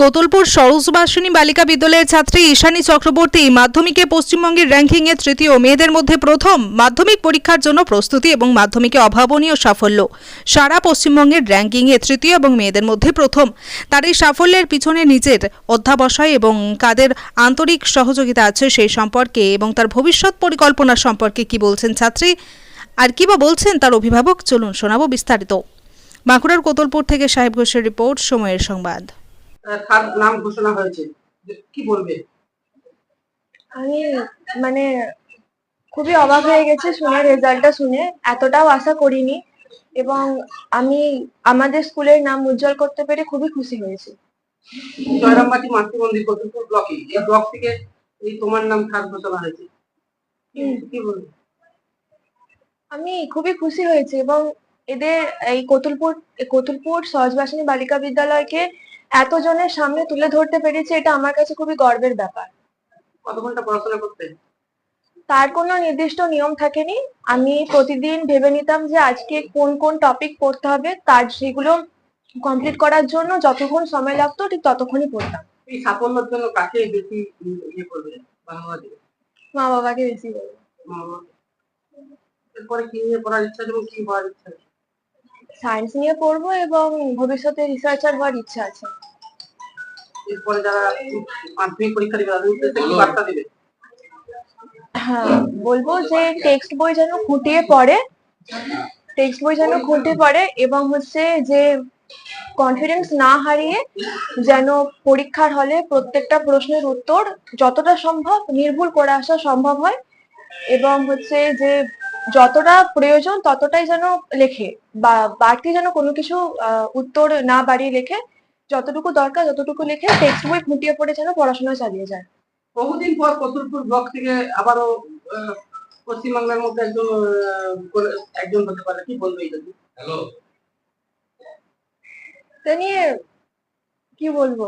কোতুলপুর সরোজবাসিনী বালিকা বিদ্যালয়ের ছাত্রী ঈশানী চক্রবর্তী মাধ্যমিকে পশ্চিমবঙ্গের র্যাঙ্কিংয়ে তৃতীয় মেয়েদের মধ্যে প্রথম মাধ্যমিক পরীক্ষার জন্য প্রস্তুতি এবং মাধ্যমিকে অভাবনীয় সাফল্য। সারা পশ্চিমবঙ্গের র্যাঙ্কিংয়ে তৃতীয় এবং মেয়েদের মধ্যে প্রথম। তার এই সাফল্যের পিছনে নিজের অধ্যাবসায় এবং কাদের আন্তরিক সহযোগিতা আছে সেই সম্পর্কে এবং তার ভবিষ্যৎ পরিকল্পনা সম্পর্কে কি বলছেন ছাত্রী? আর কি বা বলছেন তার অভিভাবক? চলুন শোনাবো বিস্তারিত। বাঁকুড়ার কোতলপুর থেকে সাহেব ঘোষের রিপোর্ট, সময়ের সংবাদ। তার নাম ঘোষণা হয়েছে। কি বলবে? আমি মানে খুবই অবাক হয়ে গেছে শুনে রেজাল্টটা শুনে। এতটাও আশা করিনি এবং আমি আমাদের স্কুলের নাম উজ্জ্বল করতে পেরে খুবই খুশি হয়েছি। জয়রামবাটি মাতৃমন্দির কতুলপুর ব্লকে এই ব্লক থেকে এই তোমার নাম থার্ড ঘোষণা হয়েছে। কি বলবে? আমি খুবই খুশি হয়েছি এবং এদের এই কতুলপুর কতুলপুর সহজবাসিনী বালিকা বিদ্যালয়কে এতজনের সামনে তুলে ধরতে পেরেছি এটা আমার কাছে খুবই গর্বের ব্যাপার। কত ঘণ্টা পড়াশোনা করতে? তার কোনো নির্দিষ্ট নিয়ম থাকেনি। আমি প্রতিদিন ভেবে নিতাম যে আজকে কোন কোন টপিক পড়তে হবে তার সেগুলো কমপ্লিট করার জন্য যতক্ষণ সময় লাগতো ঠিক ততক্ষণই পড়তাম। এই সাফল্যের জন্য কাকে বেশি ইয়ে করবে মা বাবাকে বেশি বলব। মা বাবা। এরপরে কি নিয়ে পড়ার ইচ্ছা এবং কি হওয়ার ইচ্ছা সায়েন্স নিয়ে পড়ব এবং ভবিষ্যতে রিসার্চার হওয়ার ইচ্ছা আছে। এরপরে যারা মাধ্যমিক পরীক্ষা দিবে তাদের উদ্দেশ্যে কি বার্তা দেবে? হ্যাঁ বলব যে টেক্সট বই যেন খুঁটিয়ে পড়ে টেক্সট বই যেন খুঁটিয়ে পড়ে এবং হচ্ছে যে কনফিডেন্স না হারিয়ে যেন পরীক্ষার হলে প্রত্যেকটা প্রশ্নের উত্তর যতটা সম্ভব নির্ভুল করে আসা সম্ভব হয় এবং হচ্ছে যে যতটা প্রয়োজন ততটাই যেন লেখে বা বাড়তি যেন কোনো কিছু আহ, উত্তর না বাড়িয়ে লেখে যতটুকু দরকার যতটুকু লেখে টেক্সট বই ফুটিয়ে পড়ে যেন পড়াশোনা চালিয়ে যায়। বহুদিন পর কতুলপুর ব্লক থেকে আবারও আহ, পশ্চিমবাংলার মধ্যে একজন একজন হতে পারে। কি বলবে হ্যালো তা নিয়ে কি বলব?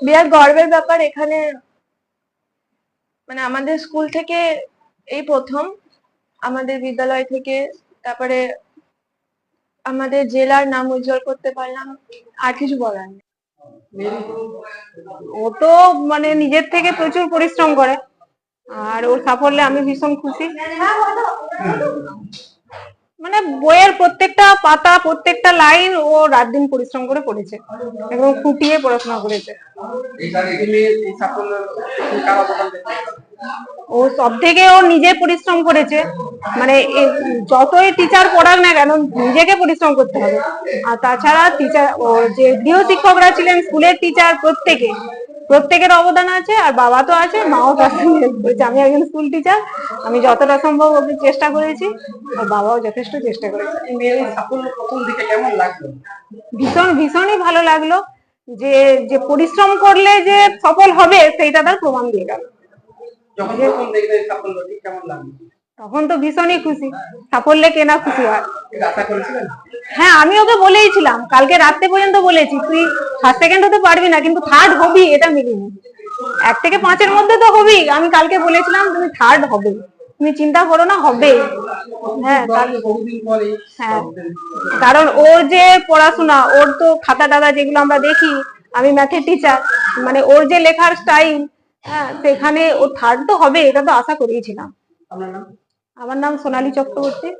বিরাট গর্বের ব্যাপার এখানে। মানে আমাদের স্কুল থেকে এই প্রথম আমাদের বিদ্যালয় থেকে, তারপরে আমাদের জেলার নাম উজ্জ্বল করতে পারলাম, আর কিছু বলার নেই। ও তো মানে নিজের থেকে প্রচুর পরিশ্রম করে, আর ওর সাফল্যে আমি ভীষণ খুশি। মানে বইয়ের প্রত্যেকটা পাতা, প্রত্যেকটা লাইন ও রাত দিন পরিশ্রম করে পড়েছে, এবং ফুটিয়ে পড়াশোনা করেছে। ও সব থেকে ও নিজে পরিশ্রম করেছে। মানে যতই টিচার পড়াক না কেন নিজেকে পরিশ্রম করতে হবে। আর তাছাড়া টিচার ও যে গৃহ শিক্ষকরা ছিলেন স্কুলের টিচার প্রত্যেকে প্রত্যেকের অবদান আছে আর বাবা তো আছে মাও তার সঙ্গে help আমি একজন স্কুল টিচার আমি যতটা সম্ভব ওকে চেষ্টা করেছি আর বাবাও যথেষ্ট চেষ্টা করেছে। ভীষণ ভীষণই ভালো লাগল। যে যে পরিশ্রম করলে যে সফল হবে সেইটা তার প্রমাণ দিয়ে গেল। যখন প্রথম দেখলে এই সাফল্য ঠিক কেমন লাগল? তখন তো ভীষণই খুশি। সাফল্যে কেনা খুশি হয়। আশা করেছিলেন? হ্যাঁ আমি ওকে বলেইছিলাম কালকে রাত্রে পর্যন্ত বলেছি তুই ফার্স্ট সেকেন্ড হতে পারবি না কিন্তু থার্ড হবি এটা মিলিনি এক থেকে পাঁচের মধ্যে তো হবি আমি কালকে বলেছিলাম তুমি থার্ড হবে। তুমি চিন্তা করো না হবে। হ্যাঁ হ্যাঁ কারণ ওর যে পড়াশোনা ওর তো খাতা টাতা যেগুলো আমরা দেখি আমি ম্যাথের টিচার মানে ওর যে লেখার স্টাইল হ্যাঁ সেখানে ও থার্ড তো হবে এটা তো আশা করেইছিলাম আমার নাম সোনালী চক্রবর্তী।